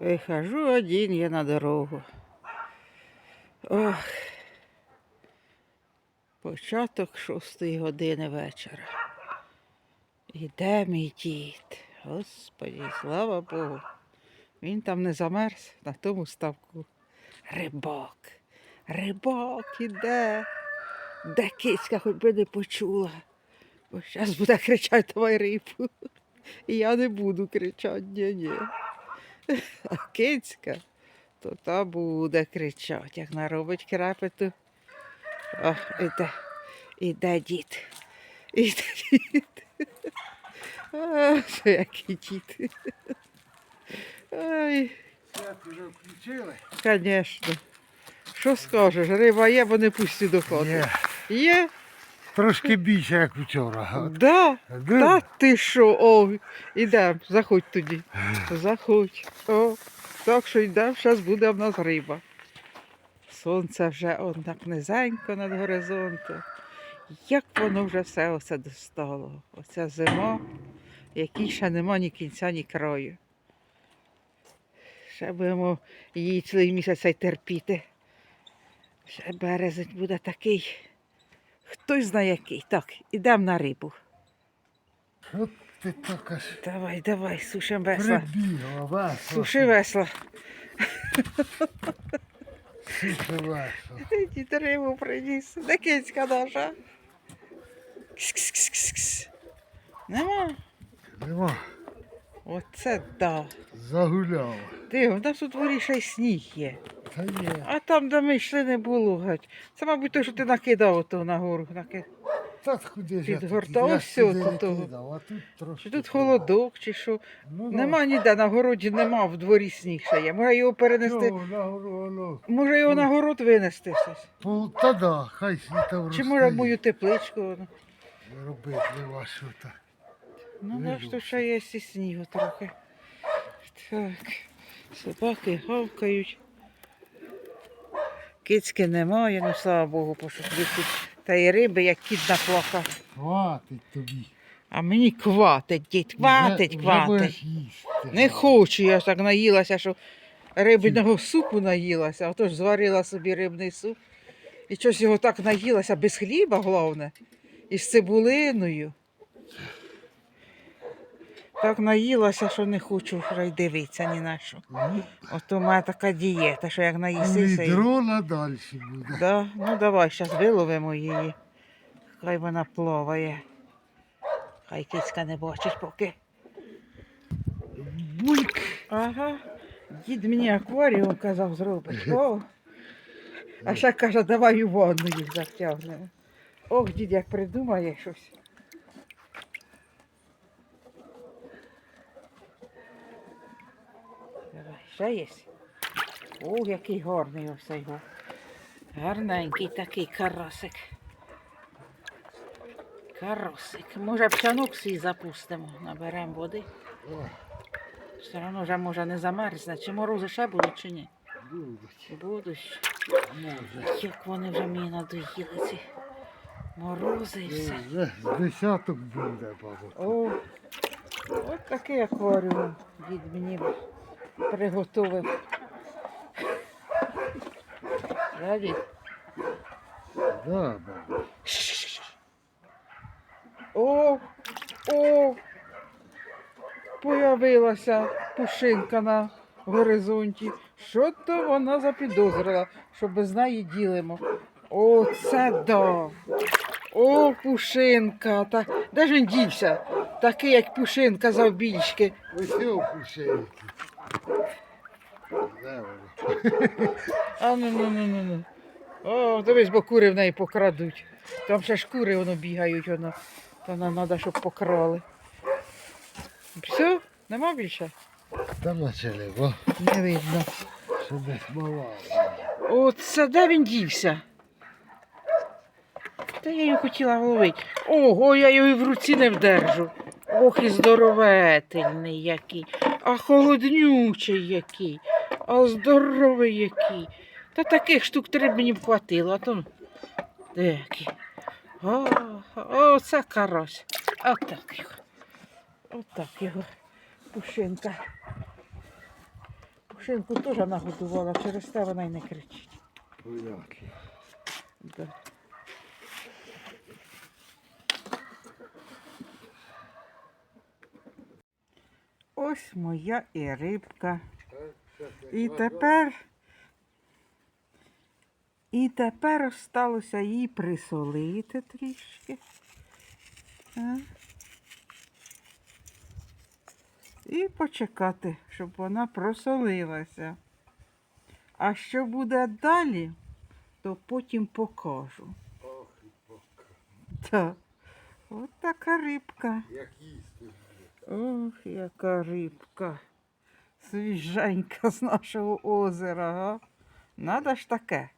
Вихожу один я на дорогу. Ох. Початок шостої години вечора. Іде мій дід. Господі, слава Богу. Він там не замерз на тому ставку. Рибак. Рибак іде. Де кицька хоч би не почула. Бо зараз буде кричати давай рибу. І я не буду кричати, ні, ні. А кицька, то та буде кричати, як наробить крапету. О, іде, іде дід. Іде дід. А, що який дід. Вже звісно. Що скажеш, риба є, бо не пусті до хати. Є. Трошки більше, як вчора. Да. Да. Та ти що? О, ідемо, заходь тоді. Заходь. О, так що йдемо, зараз буде в нас риба. Сонце вже он так низенько над горизонтом. Як воно вже все оце достало. Оця зима, якій ще нема ні кінця, ні краю. Ще будемо її цілий місяць терпіти. Ще березень буде такий. Хтось знає який. Так, ідемо на рибу. Що ти так аж Давай, давай, сушим весла. прибігла, весело. Суши весла. Суши весело. Дід рибу приніс. Де кицька наша? Кс-кс-кс-кс. Нема. Нема. Оце да. Загуляла. Ти, у нас у дворі ще й сніг є. Та є. А там, де ми йшли, не було геть. Це, мабуть, те, що ти накидав ото нагору. Наки... Та куди ж я Підгортав тут? Я ось сюди не того. кидав, а тут трошки. Чи тут кидав. холодок, чи що. Ну, да. Нема ніде, на городі нема, в дворі сніг ще є. Може його перенести. Ну, на гору, воно. Може його на город винести щось. Ну, Та да, хай світа Чи може мою тепличку. воно. Робити не вашу та. Ну, Не що ще є і снігу трохи. Так, собаки гавкають. Кицьки немає, ну слава Богу, тобі тут та й риби, як кіт наплакав. Хватить тобі. А мені кватить, дід, будеш їсти. Не хочу, я ж так наїлася, що рибного супу наїлася, а то ж зварила собі рибний суп. І щось його так наїлася, без хліба, головне, і з цибулиною. Так наїлася, що не хочу вже й дивитися ні на що. Ну, Ото мене така дієта, що як наїсися. і- Відро надалі буде. Да? Ну давай, зараз виловимо її. Хай вона плаває. Хай кицька не бачить поки. Буйк. Ага. Дід мені акваріум казав зробити. О. А ще каже, давай у ванну їх затягнемо. Ох, дід як придумає щось. Давай, ще є. О, який гарний ось його. Гарненький такий карасик. Карасик. Може пчанок свій запустимо, наберемо води. Все одно вже може не замерзне. Чи морози ще будуть, чи ні? будуть. Будуть. Як вони вже мені надоїли ці морози і все. Вже з десяток буде, бабу. О, от такий акваріум дід мені приготовив. Да, дід? Да. О, о, появилася пушинка на горизонті. Що то вона запідозрила, що без неї ділимо. О, це да. О, пушинка. Та, де ж він дівся? Такий, як пушинка завбільшки. Ось воно? А ну ну ну ну ну. О, дивись, бо кури в неї покрадуть. Там ще ж кури воно бігають, воно. То нам треба, щоб покрали. Все, нема більше? Там начали, бо Не видно. що десь мала. Оце де він дівся? Та я його хотіла ловити. Ого, я його і в руці не вдержу. Ох, і здоровительний який, а холоднючий який, а здоровий який. Та таких штук три б мені б хватило, а то деякі. О, о, це карась. Отак його. Отак його. Пушинка. Машинку теж нагодувала, через те вона й не кричить. Да. Ось моя і рибка. І тепер, і тепер осталося її присолити трішки. І почекати, щоб вона просолилася. А що буде далі, то потім покажу. Ох, і. Так. От така рибка. Як їсти. Ох, яка рибка. Свіженька з нашого озера, га? Надо ж таке.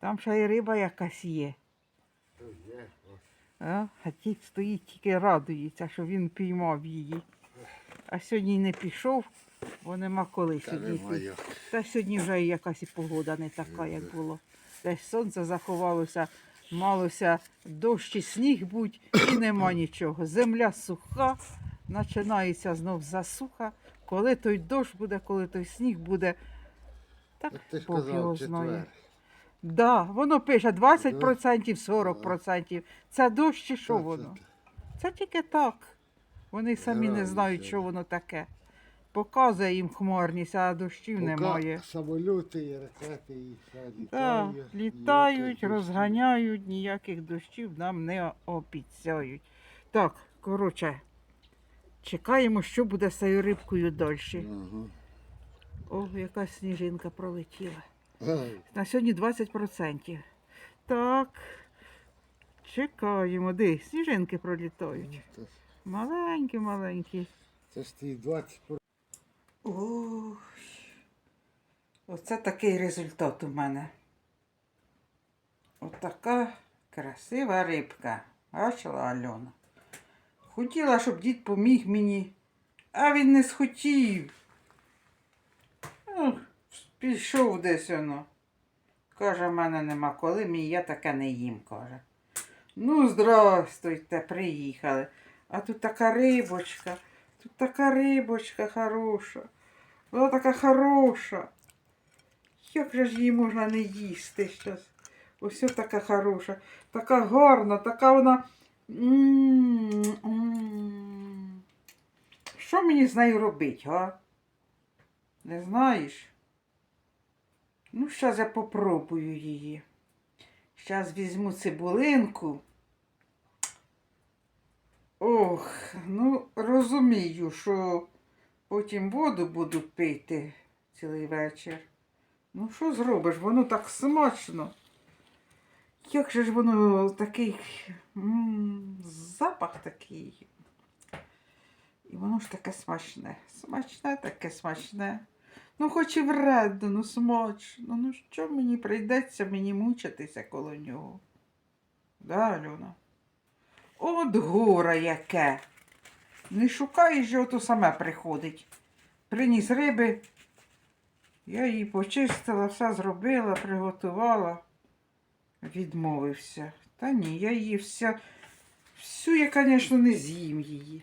Там ще й риба якась є. А, а дід стоїть тільки радується, що він піймав її. А сьогодні не пішов, бо нема коли Та немає. Та сьогодні вже якась і погода не така, як було. Десь сонце заховалося, малося дощ і сніг будь, і нема нічого. Земля суха, починається знов засуха. Коли той дощ буде, коли той сніг буде. Так, Так ти ж Бог його знає. четвер. Да, воно пише 20%, 40%. Це дощ чи що Та це воно? ти. Це тільки так. Вони самі не Реально знають, це. що воно таке. Показує їм хмарність, а дощів немає. Самоліти і ракети і все Так, літають. літають, розганяють, ніяких дощів нам не обіцяють. Так, коротше, чекаємо, що буде з цією рибкою далі. Ага. О, якась сніжинка пролетіла. Ай, На сьогодні 20%. Так, чекаємо. Де сніжинки пролітають. ж- Маленькі, маленькі. Це ж ті 20 Ой, оце такий результат у мене. Отака красива рибка. Бачила Альона. Хотіла, щоб дід поміг мені, а він не схотів. Ух, пішов десь воно. Каже, в мене нема коли, мені я таке не їм, каже. Ну, здрастуйте, приїхали. А тут така рибочка, тут така рибочка хороша. Вона така хороша. Як же ж її можна не їсти щас? Ось така хороша, така гарна, така вона. Що мені з нею робити, га? Не знаєш? Ну, зараз я попробую її. Зараз візьму цибулинку. Ох, ну розумію, що потім воду буду пити цілий вечір. Ну, що зробиш? Воно так смачно. Як же ж воно такий запах такий. І воно ж таке смачне. Смачне таке смачне. Ну, хоч і вредно, ну смачно. Ну що мені прийдеться мені мучитися коло нього? Да, Альона? От горе яке. Не шукаєш, же ото саме приходить. Приніс риби. Я її почистила, все зробила, приготувала. Відмовився. Та ні, я її вся. Всю я, звісно, не з'їм її.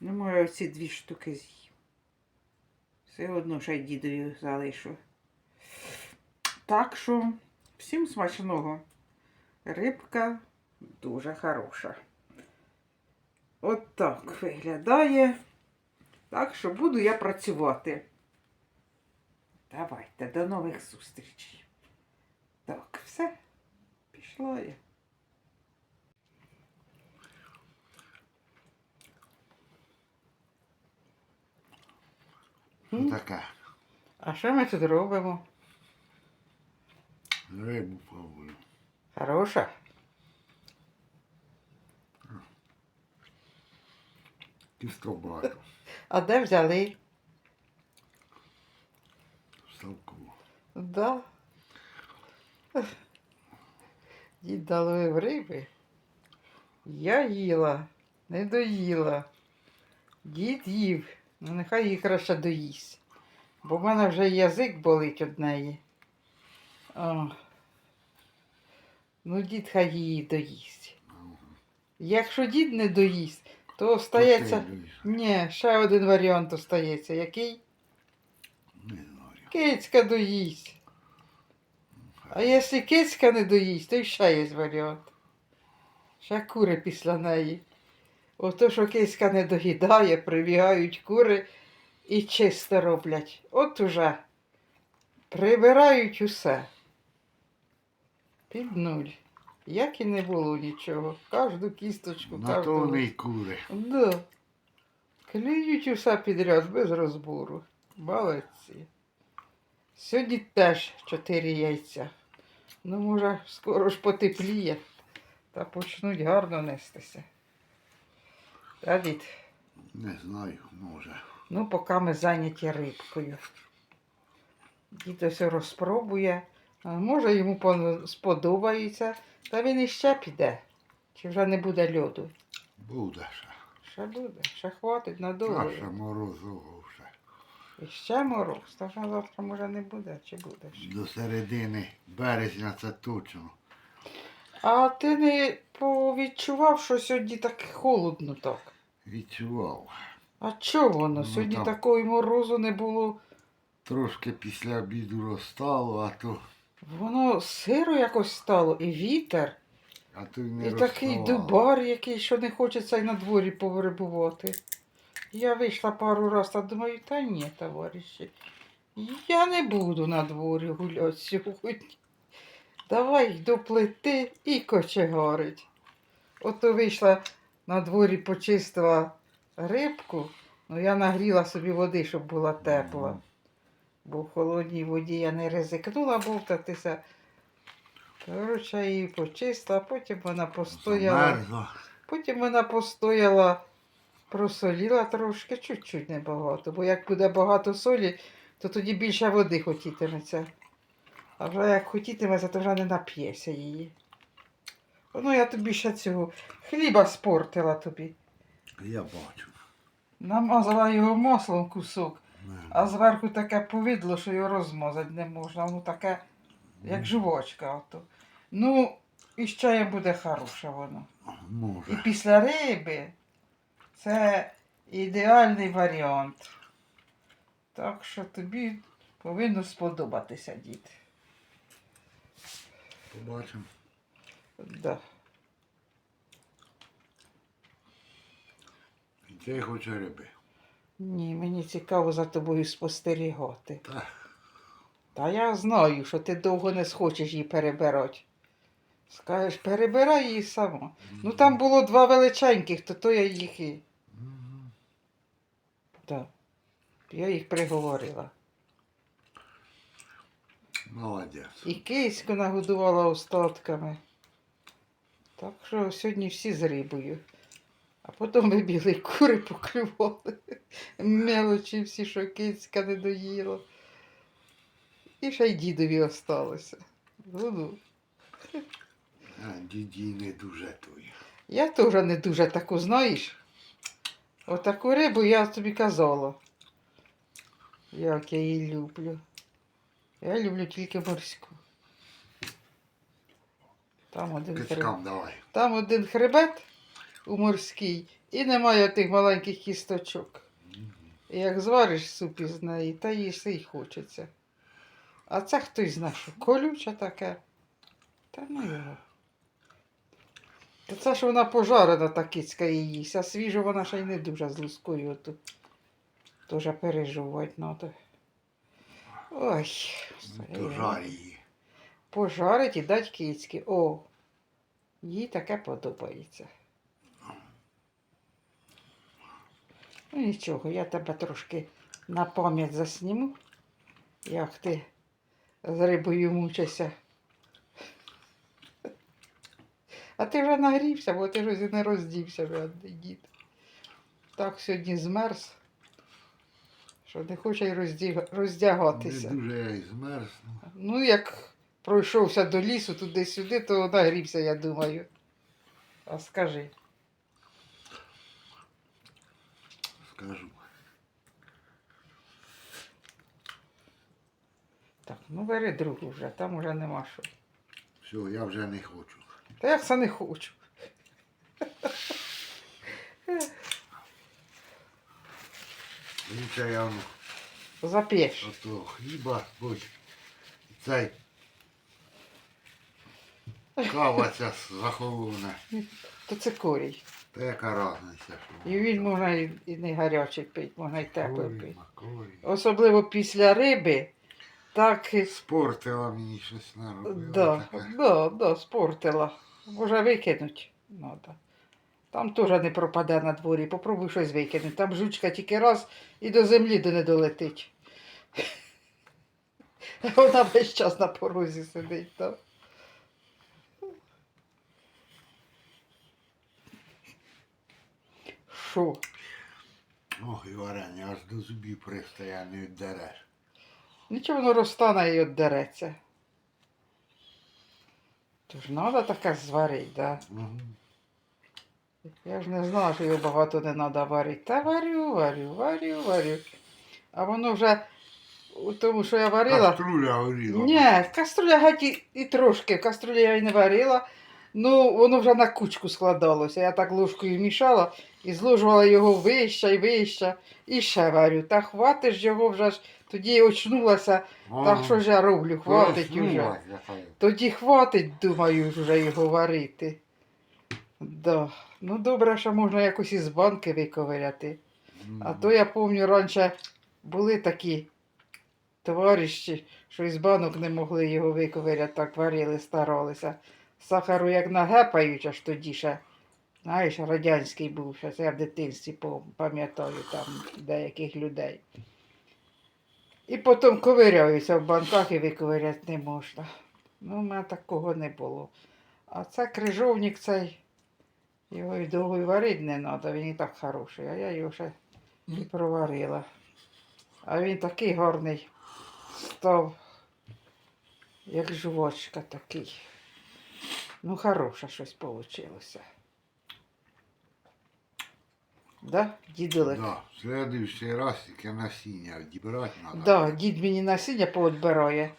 Ну, може, оці дві штуки з'їм. Все одно ще й дідові залишу. Так що, всім смачного. Рибка дуже хороша. От так виглядає. Так що буду я працювати. Давайте, до нових зустрічей. Так, все. Пішла я. Ну, така. А що ми тут робимо? Рибу пробую. Хороша? Кістробату. А де взяли? Ставку. Да. Дід доловив риби. Я їла, не доїла. Дід їв, ну нехай її краще доїсть. Бо в мене вже язик болить од неї. О. Ну, дід хай її доїсть. Якщо дід не доїсть, то остається. Ні, ще один варіант остається. Який? Не знаю. Кицька доїсть. А якщо кицька не доїсть, то й ще є варіант. Ще кури після неї. Ото, що кицька не доїдає, прибігають кури і чисто роблять. От уже прибирають усе. Під нуль. Як і не було нічого. Кожну кісточку, На то вони й кури. Да. Клюють усе підряд без розбору. Молодці. Сьогодні теж чотири яйця. Ну, може, скоро ж потепліє та почнуть гарно нестися. Та, дід, Не знаю, може. ну, поки ми зайняті рибкою. Дід ось розпробує. А може йому сподобається, та він іще піде. Чи вже не буде льоду? Буде ще. Ще буде, ще хватить надовго. А ще морозового ще. І ще мороз, та вже завтра може не буде, чи буде ще. До середини березня це точно. А ти не повідчував, що сьогодні так холодно так? Відчував. А чого воно? Ну, Сьогодні там- такої морозу не було. Трошки після обіду розстало, а то, Воно сиро якось стало, і вітер, а то й не і такий розставало. дубар який, що не хочеться й на дворі повирибувати. Я вийшла пару разів та думаю, та ні, товариші, я не буду на дворі гуляти сьогодні. Давай до плити і кочегарить. Ото вийшла на дворі, почистила рибку, ну я нагріла собі води, щоб була тепла. Бо в холодній воді я не ризикнула бовтатися. Коротше, її почистила, потім вона постояла. Потім вона постояла, просоліла трошки, чуть-чуть небагато. Бо як буде багато солі, то тоді більше води хотітиметься. А вже як хотітиметься, то вже не нап'єся її. Ну, я тобі ще цього хліба спортила тобі. Я бачу. Намазала його маслом кусок, Не, а зверху таке повидло, що його розмазати не можна. Воно таке, як жувачка. Ото. Ну, і з чаєм буде хороше воно. І після риби це ідеальний варіант. Так що тобі повинно сподобатися, дід. Побачимо. Да. Цей хоче риби. Ні, мені цікаво за тобою спостерігати. Та, Та я знаю, що ти довго не схочеш її перебирати. Скажеш, перебирай її сама. Ну там було два величеньких, то то я їх і. Да. Я їх приговорила. Молодець. І киську нагодувала остатками. Так що сьогодні всі з рибою. А потім ми білі кури поклювали. Мелочі всі, що кицька не доїла. І ще й дідові осталося. Ну-ну. А, діді не дуже той. Я теж не дуже таку, знаєш. Отаку рибу я тобі казала. Як я її люблю. Я люблю тільки морську. Там один хребет. Кицькам давай. Там один хребет у морській і немає тих маленьких кісточок. І як звариш суп із неї, та їсти й хочеться. А це хтось знає, що колюче таке. Та ну його. Та це ж вона пожарена та кицька її їсть, а свіжу вона ще й не дуже з лускою оту. Теж пережувати треба. Ой, я- жарь її. Пожарить і дать кицьки. О, їй таке подобається. Ну нічого, я тебе трошки на пам'ять засніму, як ти з рибою мучишся. А ти вже нагрівся, бо ти ж не роздівся, дід. Так сьогодні змерз, що не хоче й роздіга- Не роздягатися. дуже я й змерзну. Ну, як пройшовся до лісу туди-сюди, то нагрівся, я думаю. А скажи. Скажу. Так, ну бери другу вже, там уже нема що. Все, я вже не хочу. Та я це не хочу. Лучше я ну, Зап'єш. ото хліба, будь цей кава ця захолоне. То це корій. Та яка разниця, І він можна і, і не гарячий пити, можна і теплий пити. Особливо після риби. Так, і- Спортила мені щось наробила. да, таке. да, да, спортила. Може викинуть. Надо. Там теж не пропаде на дворі. Попробуй щось викинути. Там жучка тільки раз і до землі до не долетить. Вона весь час на порозі сидить. Так? Що? Ох, і варення аж до зубів пристає, не віддереш. Нічого воно розтане і віддереться. Тож треба таке зварити, да? Угу. Я ж не знала, що його багато не треба варити. Та варю, варю, варю, варю. А воно вже у тому, що я варила. Каструля горіла. Ні, каструля геть і, і трошки. Каструля я й не варила. Ну, воно вже на кучку складалося. Я так ложкою мішала і зложувала його вище і вище. І ще варю. Та хватиш його вже ж. Тоді я очнулася. Так що ж я роблю? Хватить уже. Тоді хватить, думаю, вже його варити. Да. Ну, добре, що можна якось із банки виковиряти. А то я пам'ятаю, раніше були такі товариші, що із банок не могли його виковиряти, так варили, старалися. Сахару як нагепають, аж тоді ще. Знаєш, радянський був, це я в дитинстві пам'ятаю там деяких людей. І потім ковиряються в банках і виковиряти не можна. Ну, у мене такого не було. А це крижовник цей, його і довго й варити не треба, він і так хороший, а я його ще і проварила. А він такий гарний став, як жувачка такий. Ну, хороше щось вийшло. Да, дідулик? Да, в следующий раз тільки насіння відібрати треба. Да, дід мені насіння поотбирає,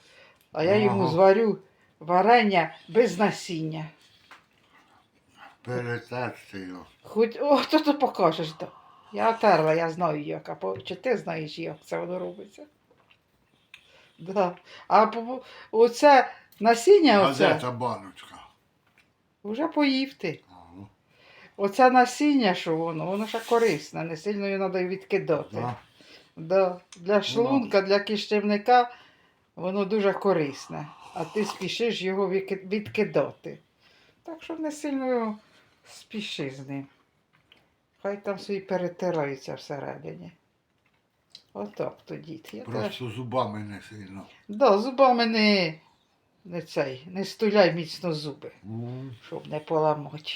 а я йому Ага. зварю варення без насіння. Перетерти його. Хоч, о, то ти покажеш, да. Я терла, я знаю як, а по- чи ти знаєш, як це воно робиться? Да. А по- оце насіння, оце, та баночка? вже поїв ти. Оце насіння, що воно, воно ще корисне, не сильно його треба відкидати. Да. Да. Для шлунка, для кишківника воно дуже корисне. А ти спішиш його відкидати. Так що не сильно його спіши з ним. Хай там собі перетираються всередині. Отак то дід. Я теж. Просто зубами не сильно. Да, зубами не, не цей, не стуляй міцно зуби, Мгм. щоб не поламати.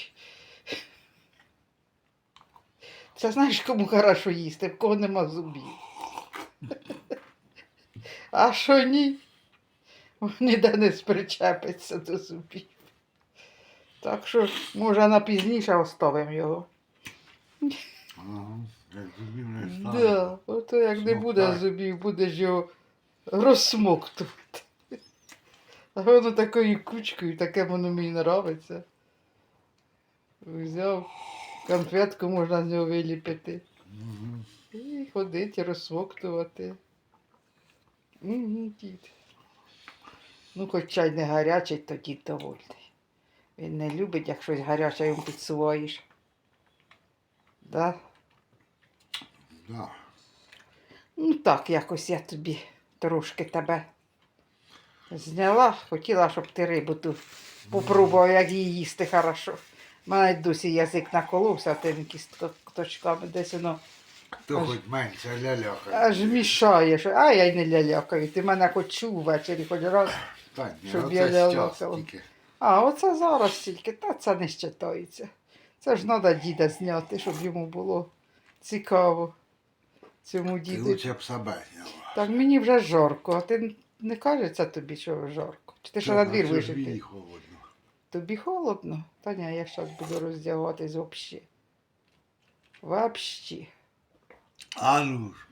Це знаєш, кому хорошо їсти, в кого нема зубів. А що ні? Ніде не спричепиться до зубів. Так що, може, на пізніше оставимо його. Ага. Як зубів не стане. Да, ото як не буде зубів, будеш його розсмоктувати. А воно такою кучкою, таке воно мені нравиться. Взяв конфетку можна з нього виліпити. Мгм. І ходити, розсмоктувати. Угу, дід. Ну, хоч чай не гарячий, то дід довольний. Він не любить, як щось гаряче йому підсуваєш. Да? Да. Ну так, якось я тобі трошки тебе зняла. Хотіла, щоб ти рибу ту попробував, як її їсти хорошо. Мене досі язик наколовся тими кісточками, десь воно То Аж- хоч менше ляляка. аж мішаєш. А я й не лялякаю. Ти мене хоч чув ввечері хоч раз. Так, ні, щоб я зараз А, оце зараз тільки, та це не щитається. Це ж треба діда зняти, щоб йому було цікаво. Цьому Ти діду. лучше б себе зняла. Так мені вже жарко, а ти не кажеться тобі, що жарко? Чи ти що на двір вижити? холодно. Тобі холодно? Та ні, я зараз буду роздягатись взагалі. Вообще. А ну ж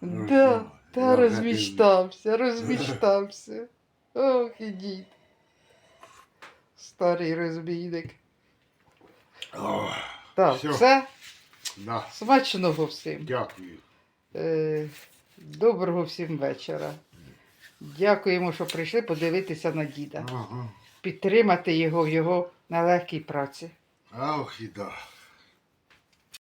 бо. Да, та розмічтався, розмічтався. Ох, і дід. Старий розбійник. Ох, Так, Всьо. все, Да, смачного всім. дякую. Е, Доброго всім вечора. Дякуємо, що прийшли подивитися на діда, Ага. Підтримати його в його нелегкій праці. Ах, і да.